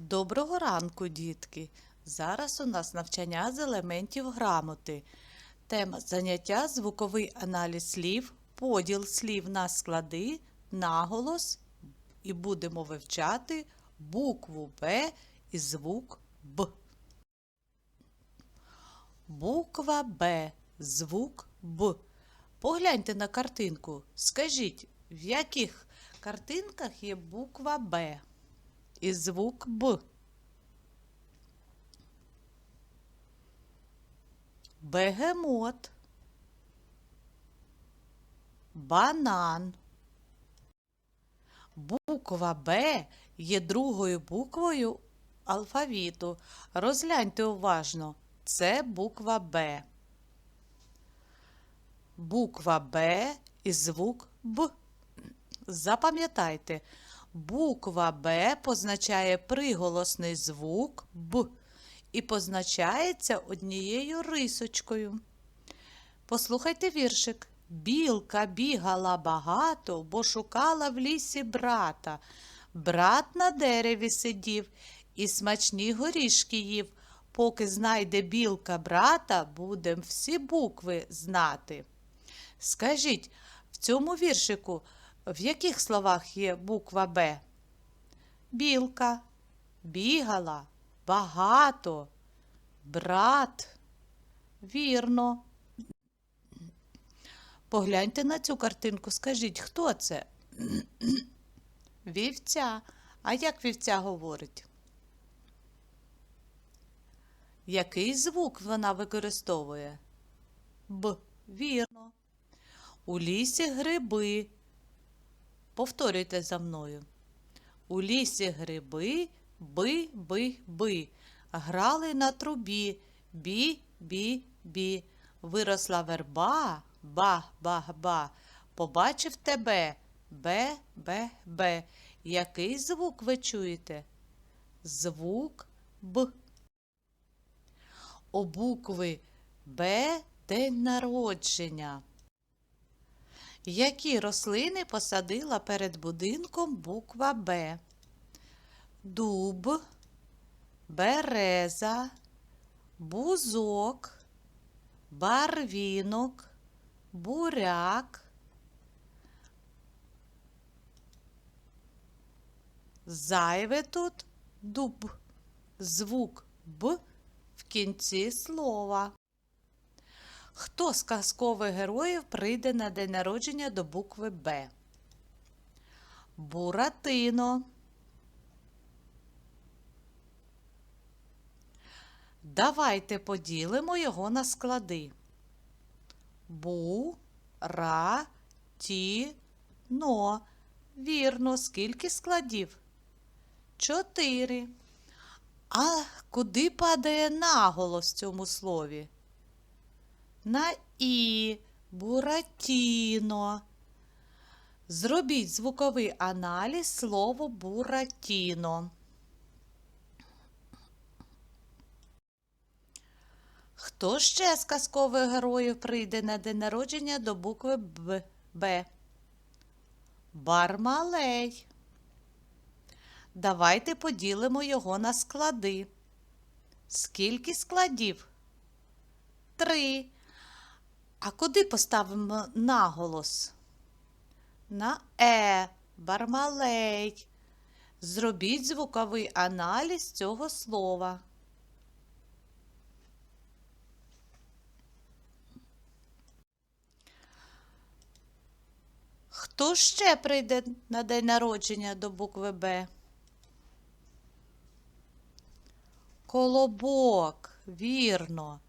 Доброго ранку, дітки! Зараз у нас навчання з елементів грамоти. Тема заняття звуковий аналіз слів, поділ слів на склади, наголос і будемо вивчати букву Б і звук Б. Буква Б, звук Б. Погляньте на картинку. Скажіть, в яких картинках є буква Б і звук Б? Бегемот. Банан. Буква Б є другою буквою алфавіту. Розгляньте уважно. Це буква Б. Буква Б і звук Б. Запам'ятайте, буква Б позначає приголосний звук Б і позначається однією рисочкою. Послухайте віршик. Білка бігала багато, бо шукала в лісі брата. Брат на дереві сидів і смачні горішки їв. Поки знайде білка брата, будем всі букви знати. Скажіть, в цьому віршику в яких словах є буква Б? Білка, бігала, багато, брат. Вірно. Погляньте на цю картинку, скажіть, хто це? Вівця. А як вівця говорить? Який звук вона використовує? Б. Вірно. У лісі гриби. Повторюйте за мною. У лісі гриби, би, би, би. Грали на трубі, бі, бі, бі. Виросла верба, ба, ба, ба. Побачив тебе, бе, бе, бе. Який звук ви чуєте? Звук Б. У букви Б день народження. Які рослини посадила перед будинком буква Б? Дуб, береза, бузок, барвінок, буряк. Зайве тут дуб, звук Б в кінці слова. Хто з казкових героїв прийде на день народження до букви Б? Буратино. Давайте поділимо його на склади. Бу, ра, ті, но. Вірно, скільки складів? Чотири. А куди падає наголос в цьому слові? На І, буратіно. Зробіть звуковий аналіз слово буратіно. Хто ще з казкових героїв прийде на день народження до букви Б? Б? Бармалей. Давайте поділимо його на склади. Скільки складів? Три. А куди поставимо наголос? На Е, бармалей. Зробіть звуковий аналіз цього слова. Хто ще прийде на день народження до букви Б? Колобок, вірно.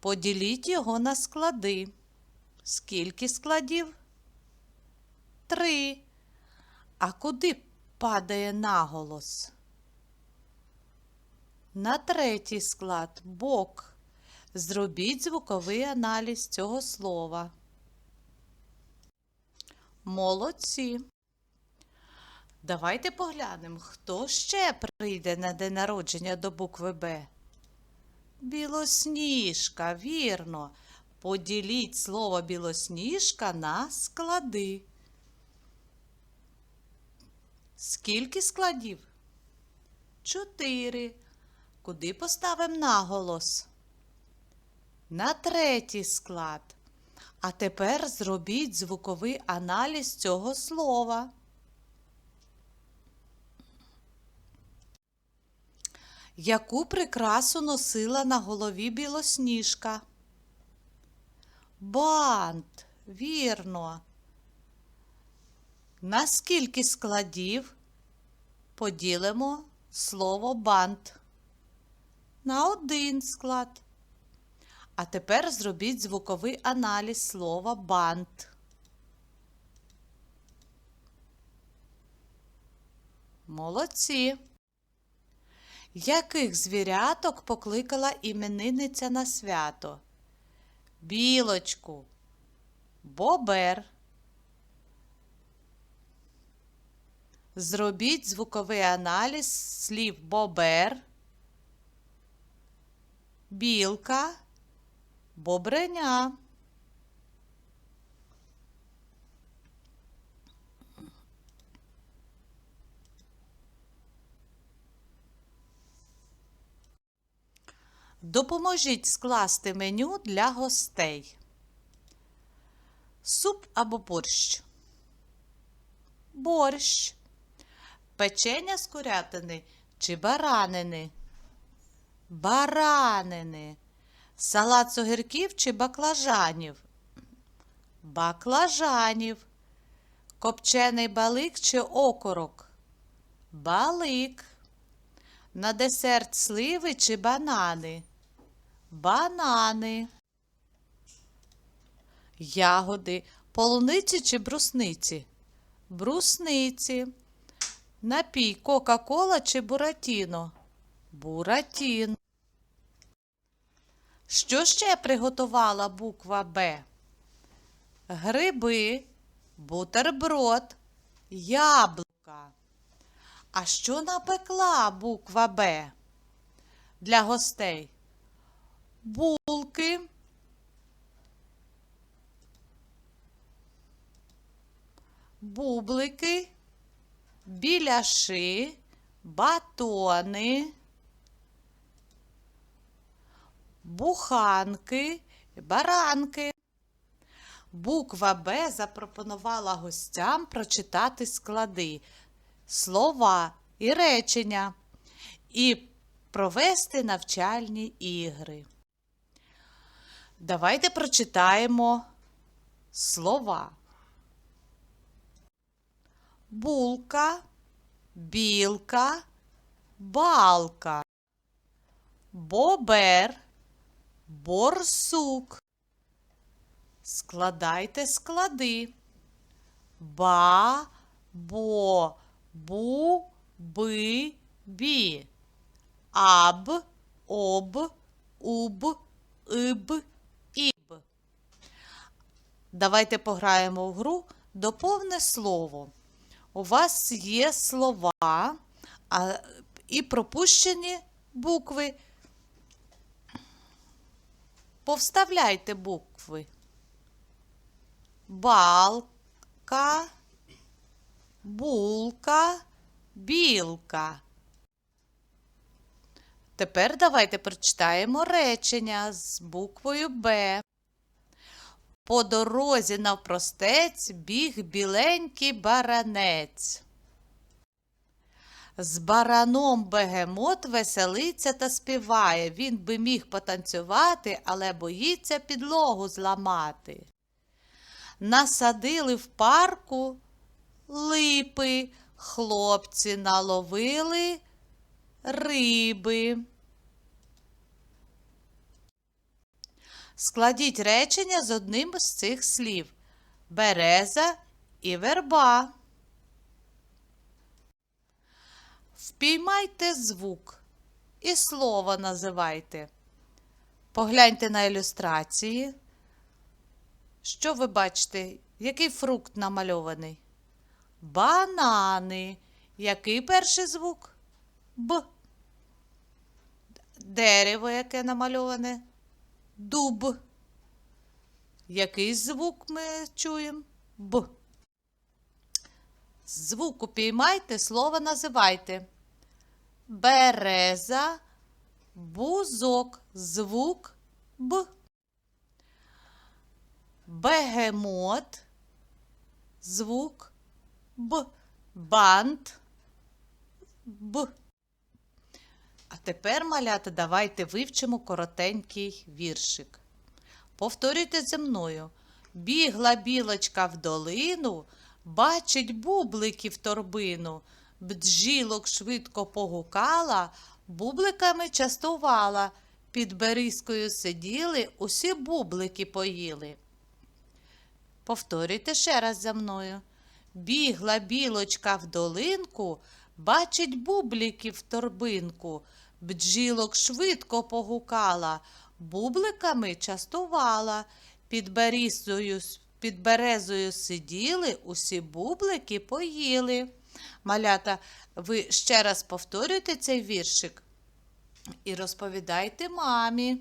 Поділіть його на склади. Скільки складів? Три. А куди падає наголос? На третій склад бок. Зробіть звуковий аналіз цього слова. Молодці. Давайте поглянемо, хто ще прийде на день народження до букви Б. Білосніжка, вірно. Поділіть слово білосніжка на склади. Скільки складів? чотири. Куди поставимо наголос? На третій склад. А тепер зробіть звуковий аналіз цього слова. Яку прикрасу носила на голові білосніжка? Бант, вірно. На скільки складів поділимо слово бант? На один склад. А тепер зробіть звуковий аналіз слова бант. Молодці. Яких звіряток покликала іменинниця на свято? Білочку, бобер. Зробіть звуковий аналіз слів бобер, білка, бобреня. Допоможіть скласти меню для гостей. Суп або борщ. Борщ. Печення з курятини чи баранини. Баранини. Салат з огірків чи баклажанів. Баклажанів. Копчений балик чи окорок. Балик. На десерт сливи чи банани. Банани. Ягоди, полуниці чи брусниці. Брусниці. Напій Кока-Кола чи Буратіно. Буратіно. Що ще приготувала буква Б? Гриби, бутерброд, яблука. А що напекла буква Б для гостей? Булки, бублики, біляши, батони, буханки, баранки. Буква Б запропонувала гостям прочитати склади, слова і речення і провести навчальні ігри. Давайте прочитаємо слова. Булка, білка, балка, бобер, борсук. Складайте склади. Ба, бо, бу, би, бі. Аб, об, уб, иб, іб. Давайте пограємо в гру доповне слово. У вас є слова а, і пропущені букви. Повставляйте букви. Балка, булка, білка. Тепер давайте прочитаємо речення з буквою Б. По дорозі навпростець біг біленький баранець. З бараном бегемот веселиться та співає. Він би міг потанцювати, але боїться підлогу зламати. Насадили в парку липи, хлопці наловили риби. Складіть речення з одним з цих слів береза і верба. Впіймайте звук і слово називайте. Погляньте на ілюстрації. Що ви бачите? Який фрукт намальований? Банани. Який перший звук? Б. Дерево, яке намальоване? Дуб. Який звук ми чуємо? Б. Звук упіймайте, слово називайте. береза, бузок, звук Б. Бегемот, звук Б. Бант, Б. А тепер, малята, давайте вивчимо коротенький віршик. Повторюйте зі мною. Бігла білочка в долину, бачить бубликів торбину, бджілок швидко погукала, бубликами частувала, під берізкою сиділи, усі бублики поїли. Повторюйте ще раз за мною. Бігла білочка в долинку, бачить бубликів в торбинку, бджілок швидко погукала, бубликами частувала, під берізою, під березою сиділи, усі бублики поїли. Малята, ви ще раз повторюйте цей віршик і розповідайте мамі.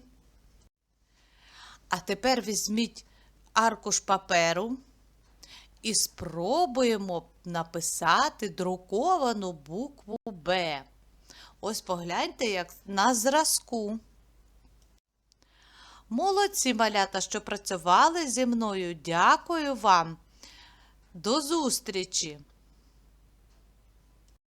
А тепер візьміть аркуш паперу і спробуємо написати друковану букву Б. Ось погляньте, як на зразку. Молодці малята, що працювали зі мною. Дякую вам. До зустрічі!